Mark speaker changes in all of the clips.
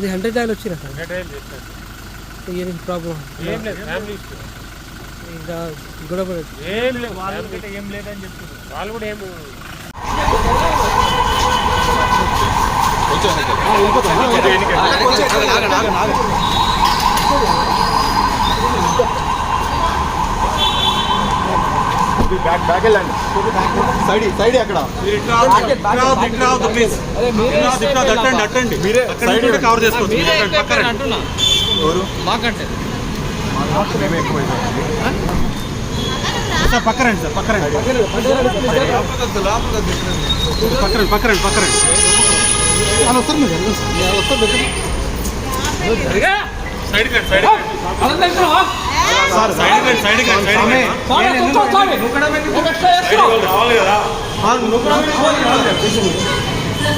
Speaker 1: ఇది hundred dial వచ్చినా ఏం ప్రాబ్లం ఇంకా గొడవ
Speaker 2: ఏం లేదు వాళ్ళకి ఏం లేదని చెప్తున్నారు. వాళ్ళు కూడా ఏం
Speaker 3: బ్యాక్ బ్యాక్ వెళ్ళండి. సైడ్ సైడ్ అక్కడ. మీరే సైడ్
Speaker 4: కవర్ చేసుకోవచ్చు.
Speaker 5: మాకంటే.
Speaker 3: మేమే ఎక్కువ
Speaker 4: సార్ పక్క రండి సార్. పక్క రండి పక్క రండి. పక్క రండి పక్క రండి. వాళ్ళు వస్తారు మీరు వెళ్ళండి సార్.
Speaker 2: సైడ్ కండి సైడ్
Speaker 4: సార్ సైడ్ కండి సైడ్ కండి సైడ్
Speaker 2: రావాలి కదా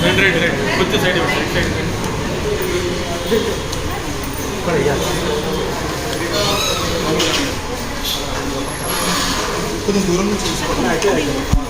Speaker 2: రండి రండి రండి కొంచెం సైడ్ ఇవ్వండి సైడ్ సైడ్
Speaker 3: కొంచెం దూరం నుంచి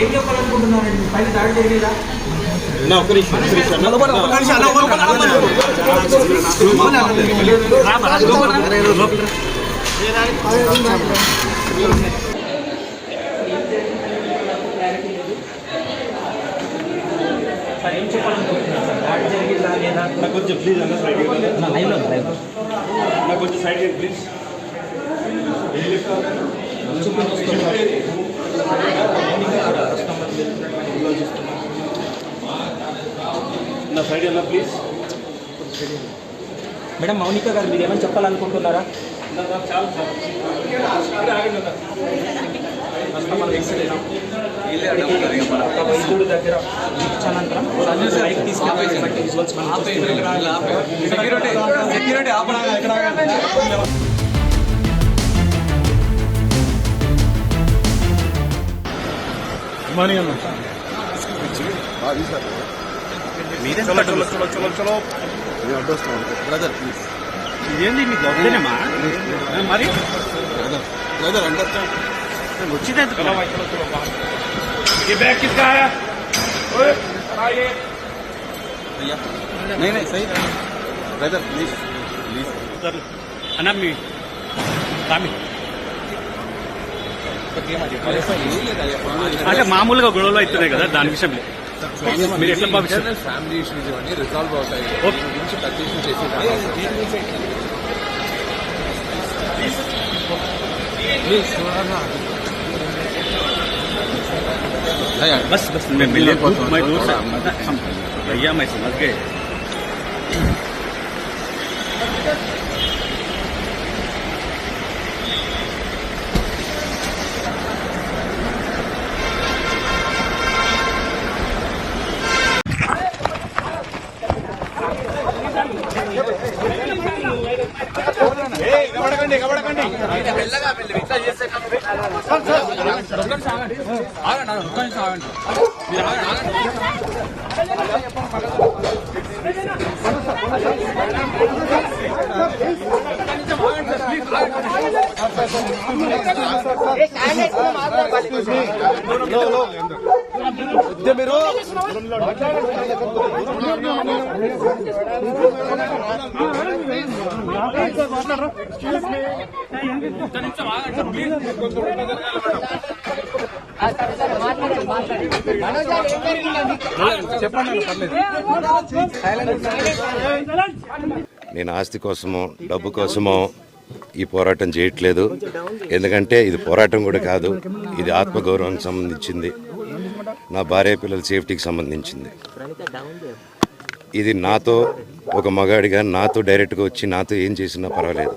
Speaker 3: ఏం చెప్పాలనుకుంటున్నారండి? పైన దాడి చేయలేదా? కొంచెం ప్లీజ్ అన్న సైడ్ నాకు కొంచెం సైడ్ ప్లీజ్ నా సైడ్ అన్న ప్లీజ్
Speaker 6: మేడం మౌనిక గారు మీరు ఏమైనా చెప్పాలనుకుంటున్నారా? ఒక వైద్యుడి దగ్గర ఇచ్చానంతరం బైక్ తీసుకెళ్ళి బట్టి విజువల్స్
Speaker 5: సెక్యూరిటీ ఎక్కడ
Speaker 4: అన్న మీరే చలో చలో చలో చలో చలో
Speaker 3: నేను అడ్డొస్తాను బ్రదర్ ప్లీజ్
Speaker 4: ఇదేంది మీకు వద్దనేమా మరి
Speaker 3: బ్రదర్ బ్రదర్ అండర్స్టాండ్
Speaker 4: వచ్చింది
Speaker 2: चलो भाई चलो चलो बाहर ये बैग किसका है ओए आइए
Speaker 3: भैया नहीं नहीं सही ब्रदर प्लीज प्लीज
Speaker 4: అన్న మీ స్వామి అంటే మామూలుగా గొడవలు అవుతున్నాయి కదా దాని విషయం లేదు. మీరు ఎట్లా భావిస్తారు
Speaker 5: ఫ్యామిలీ ఇష్యూస్ ఇవన్నీ రిజాల్వ్ అవుతాయి
Speaker 4: ఓకే.
Speaker 5: దీని గురించి ప్రత్యేకం చేసి
Speaker 4: बस बस मैं मिले दूर मैं दूर से हम भैया मैं समझ गए కబడకండి కబడకండి మీరు ఆగండి ఆగండి
Speaker 7: నేను ఆస్తి కోసమో డబ్బు కోసమో ఈ పోరాటం చేయట్లేదు. ఎందుకంటే ఇది పోరాటం కూడా కాదు ఇది ఆత్మగౌరవానికి సంబంధించింది. నా భార్య పిల్లల సేఫ్టీకి సంబంధించింది. ఇది నాతో ఒక మగాడిగా నాతో డైరెక్ట్గా వచ్చి నాతో ఏం చేసినా పర్వాలేదు.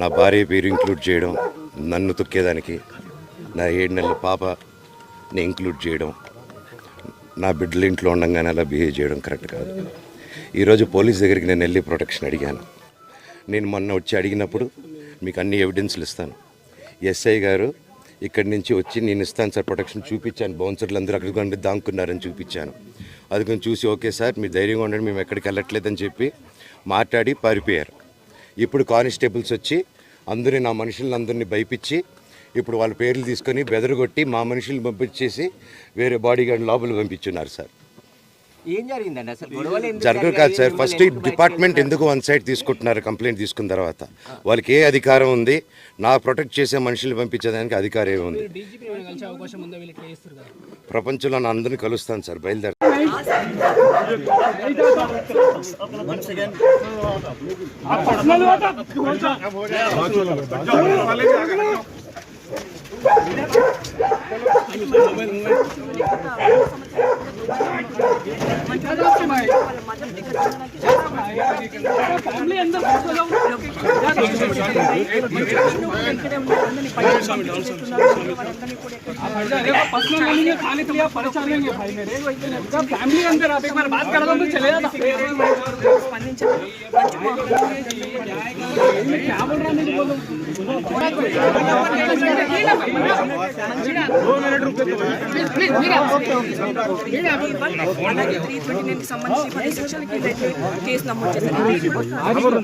Speaker 7: నా భార్య పేరు ఇంక్లూడ్ చేయడం నన్ను తొక్కేదానికి నా ఏడు నెలల పాపని ఇంక్లూడ్ చేయడం నా బిడ్డలు ఇంట్లో ఉండగానే అలా బిహేవ్ చేయడం కరెక్ట్ కాదు. ఈరోజు పోలీస్ దగ్గరికి నేను వెళ్ళి ప్రొటెక్షన్ అడిగాను. నేను మొన్న వచ్చి అడిగినప్పుడు మీకు అన్ని ఎవిడెన్స్లు ఇస్తాను. ఎస్ఐ గారు ఇక్కడి నుంచి వచ్చి నేను ఇస్తాను సార్ ప్రొటెక్షన్ చూపించాను. బౌన్సర్లు అందరూ అక్కడికి ఉండి దాంకున్నారని చూపించాను. అది కొంచెం చూసి ఓకే సార్ మీరు ధైర్యంగా ఉండండి మేము ఎక్కడికి వెళ్ళట్లేదని చెప్పి మాట్లాడి పారిపోయారు. ఇప్పుడు కానిస్టేబుల్స్ వచ్చి అందరినీ నా మనుషులను అందరినీ భయపించి ఇప్పుడు వాళ్ళ పేర్లు తీసుకొని బెదరగొట్టి మా మనుషులు పంపించేసి వేరే బాడీ గార్డ్ లోపల పంపించున్నారు సార్.
Speaker 6: ఏం జరిగిందండి? అసలు గొడవలు ఎందుకు
Speaker 7: జరగదు కాదు సార్. ఫస్ట్ ఈ డిపార్ట్మెంట్ ఎందుకు వన్ సైడ్ తీసుకుంటున్నారు? కంప్లైంట్ తీసుకున్న తర్వాత. వాళ్ళకి ఏ అధికారం ఉంది? నా ప్రొటెక్ట్ చేసే మనుషులు పంపించేదానికి అధికారం ఏముంది ప్రపంచంలో నా అందరిని కలుస్తాను సార్. బయలుదేరు
Speaker 4: फैमिली अंदर आप एक बार बात कर दो तो चलेगा था क्या बोल रहा है बोलो
Speaker 8: త్రీ ట్వంటీ నైన్ సంబంధించి పది సెక్షన్కి కేసు నమోదు చేశారు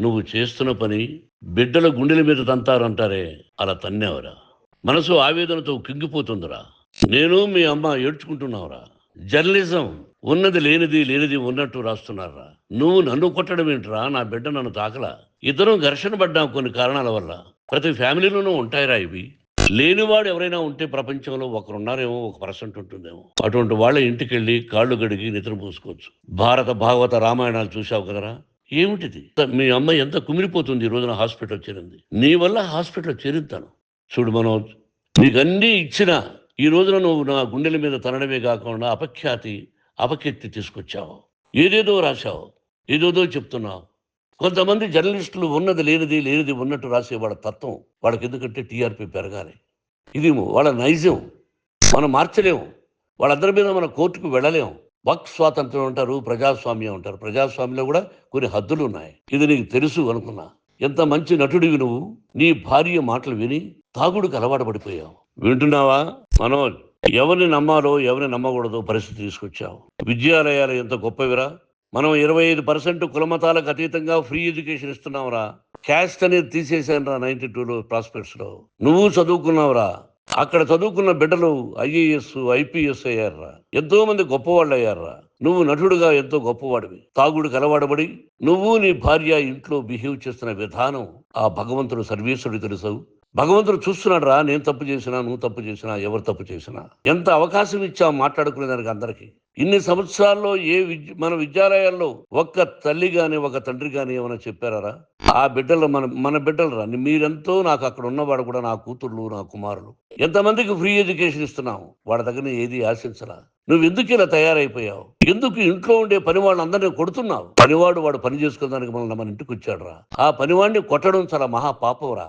Speaker 9: నువ్వు చేస్తున్న పని బిడ్డల గుండెల మీద తంతారంటారే అలా తన్నావురా. మనసు ఆవేదనతో కింగిపోతుందిరా. నేను మీ అమ్మ ఏడ్చుకుంటున్నావురా. జర్నలిజం ఉన్నది లేనిది లేనిది ఉన్నట్టు రాస్తున్నారా. నువ్వు నన్ను కొట్టడం ఏంట్రా? నా బిడ్డ నన్ను తాకలా. ఇద్దరం ఘర్షణ పడ్డాం కొన్ని కారణాల వల్ల. ప్రతి ఫ్యామిలీలోనూ ఉంటాయిరా ఇవి. లేనివాడు ఎవరైనా ఉంటే ప్రపంచంలో ఒకరున్నారేమో ఒక పర్సెంట్ ఉంటుందేమో. అటువంటి వాళ్ళ ఇంటికి వెళ్ళి కాళ్ళు గడిగి నిద్ర పూసుకోవచ్చు. భారత భాగవత రామాయణాలు చూసావు కదరా. ఏమిటిది? మీ అమ్మాయి ఎంత కుమిలిపోతుంది ఈ రోజున హాస్పిటల్ చేరింది? నీ వల్ల హాస్పిటల్ చేరుతాను చూడు మనోజ్ నీకు అన్నీ ఇచ్చినా ఈ రోజున నువ్వు నా గుండెల మీద తనడమే కాకుండా అపఖ్యాతి అపకీర్తి తీసుకొచ్చావు. ఏదేదో రాశావు ఏదేదో చెప్తున్నావు. కొంతమంది జర్నలిస్టులు ఉన్నది లేనిది లేనిది ఉన్నట్టు రాసే వాళ్ళ తత్వం వాళ్ళకి ఎందుకంటే టీఆర్పీ పెరగాలి. ఇది వాళ్ళ నైజం. మనం మార్చలేము. వాళ్ళందరి మీద మన కోర్టుకు వెళ్ళలేము. వక్ స్వాతంత్రం అంటారు ప్రజాస్వామ్యం అంటారు. ప్రజాస్వామ్యంలో కూడా కొన్ని హద్దులు ఉన్నాయి. ఇది నీకు తెలుసు అనుకున్నా. ఎంత మంచి నటుడివి నువ్వు. నీ భార్య మాటలు విని తాగుడికి అలవాటు పడిపోయావు. వింటున్నావా? మనోజ్ ఎవరిని నమ్మాలో ఎవరిని నమ్మకూడదో పరిస్థితి తీసుకొచ్చావు. విద్యాలయాలు ఎంత గొప్పవిరా. మనం ఇరవై ఐదు పర్సెంట్ కులమతాలకు అతీతంగా ఫ్రీ ఎడ్యుకేషన్ ఇస్తున్నావురా. క్యాస్ట్ అనేది తీసేసానురా నైన్టీ టూలో ప్రాస్పెక్ట్స్లో నువ్వు చదువుకున్నావురా. అక్కడ చదువుకున్న బిడ్డలు ఐఏఎస్ ఐపీఎస్ అయ్యారా? ఎంతో మంది గొప్పవాళ్ళు అయ్యారా నువ్వు నటుడుగా ఎంతో గొప్పవాడివి. తాగుడు కలవాడబడి నువ్వు నీ భార్య ఇంట్లో బిహేవ్ చేస్తున్న విధానం ఆ భగవంతుడు సర్వేశ్వరుడు తెలుసావు భగవంతుడు చూస్తున్నాడు రా నేను తప్పు చేసినా నువ్వు తప్పు చేసినా ఎవరు తప్పు చేసినా. ఎంత అవకాశం ఇచ్చావు మాట్లాడుకునే దానికి అందరికి. ఇన్ని సంవత్సరాల్లో ఏ విద్య మన విద్యాలయాల్లో ఒక్క తల్లి గాని ఒక తండ్రి గాని ఏమైనా చెప్పారా ఆ బిడ్డలు మన మన బిడ్డలు రా మీరెంతో నాకు అక్కడ ఉన్నవాడు కూడా నా కూతుర్లు నా కుమారులు. ఎంతమందికి ఫ్రీ ఎడ్యుకేషన్ ఇస్తున్నావు? వాడి దగ్గర ఏది ఆశించరా నువ్వు ఎందుకు ఇలా తయారైపోయావు? ఎందుకు ఇంట్లో ఉండే పని వాళ్ళందరినీ కొడుతున్నావు? పనివాడు వాడు పని చేసుకోవడానికి మనల్ని మన ఇంటికి వచ్చాడు రా ఆ పనివాడిని కొట్టడం చాలా మహా పాపంరా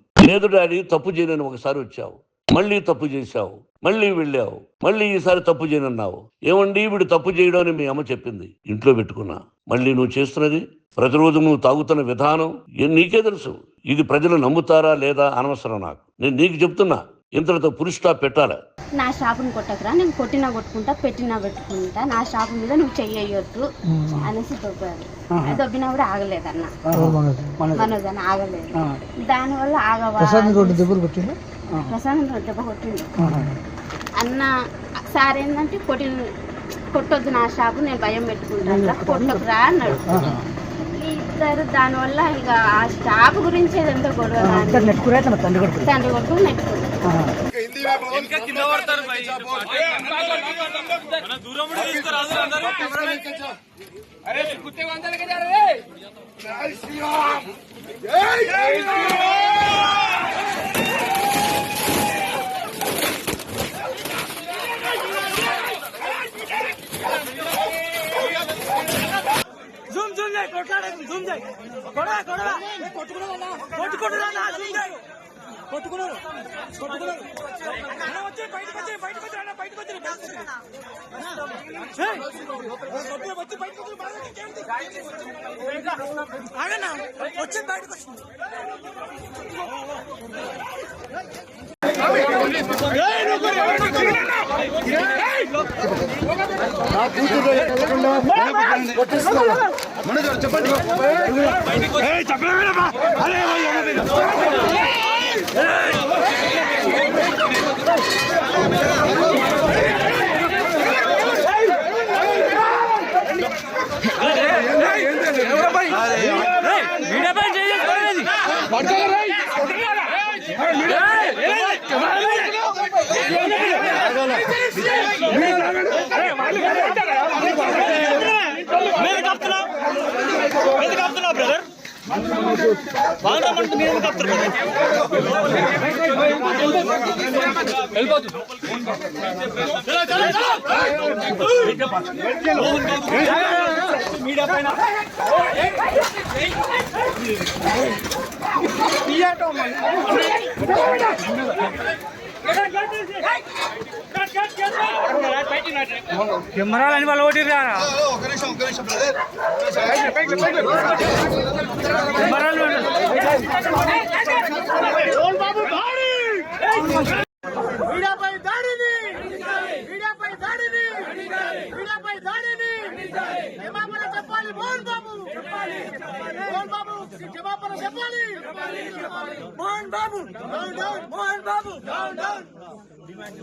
Speaker 9: లేదు డాడీ తప్పు చేయనని ఒకసారి వచ్చావు. మళ్ళీ తప్పు చేశావు. మళ్ళీ వెళ్ళావు. మళ్ళీ ఈసారి తప్పు చేయనన్నావు. ఏమండి వీడు తప్పు చేయడం అని మీ అమ్మ చెప్పింది. ఇంట్లో పెట్టుకున్నా. మళ్ళీ నువ్వు చేస్తున్నది? ప్రతిరోజు నువ్వు తాగుతున్న విధానం? నీకే తెలుసు. ఇది ప్రజలు నమ్ముతారా లేదా అనవసరం నాకు. నేను నీకు చెప్తున్నా. ఇంతటితో పురుష స్టాప్ పెట్టాలా?
Speaker 10: నా షాపుని కొట్టకురా నేను కొట్టినా కొట్టుకుంటా పెట్టినా పెట్టుకుంటా. నా షాపు మీద నువ్వు చెయ్యొద్దు అనేసి దొబ్బారు. దొబ్బినా కూడా ఆగలేదన్న. మనోజ్ అన్న ఆగలేదు. దానివల్ల ఆగవా ప్రసాదం దెబ్బ కొట్టిండు. అన్న సార్ ఏంటంటే కొట్టిన కొట్టొద్దు నా షాపు నేను భయం పెట్టుకుంటాను కొట్టకురా అన్నాడు. ఇద్దరు దానివల్ల ఇక ఆ షాపు గురించి ఏదంతా గొడవ
Speaker 1: తండ్రి కొడుకు
Speaker 10: తండ్రి కొడుకు నెట్టుకుంటారు
Speaker 4: జూమ్ జూమ్ కొట్లాడే జూమ్ కొడవ కొడవ. కొట్టుకున్నా కొట్టుకుంటున్నా జూమ్ కొట్టుకున్నాడు అన్న వచ్చి బయటకు వచ్చి బయటకు వచ్చి అన్న బయటకు వచ్చి! కొట్టుకుని వచ్చి. బయటకు వచ్చి? ఆగన్నా బయటకు మీడియా పై చేయాలి మీద కప్తున్నా మీద కప్తున్నా బ్రదర్ బాగా మంది మీద కప్తారు మీడియా పైన కెమెరాలని వాళ్ళు ఒకటి రారా కెమెరాలు
Speaker 3: దాడిని దాడిని దాడిని క్షమాపణ చెప్పాలి మోహన్ బాబు మోహన్ బాబు క్షమాపణ చెప్పాలి మోహన్ బాబు మోహన్ బాబు డిమాండ్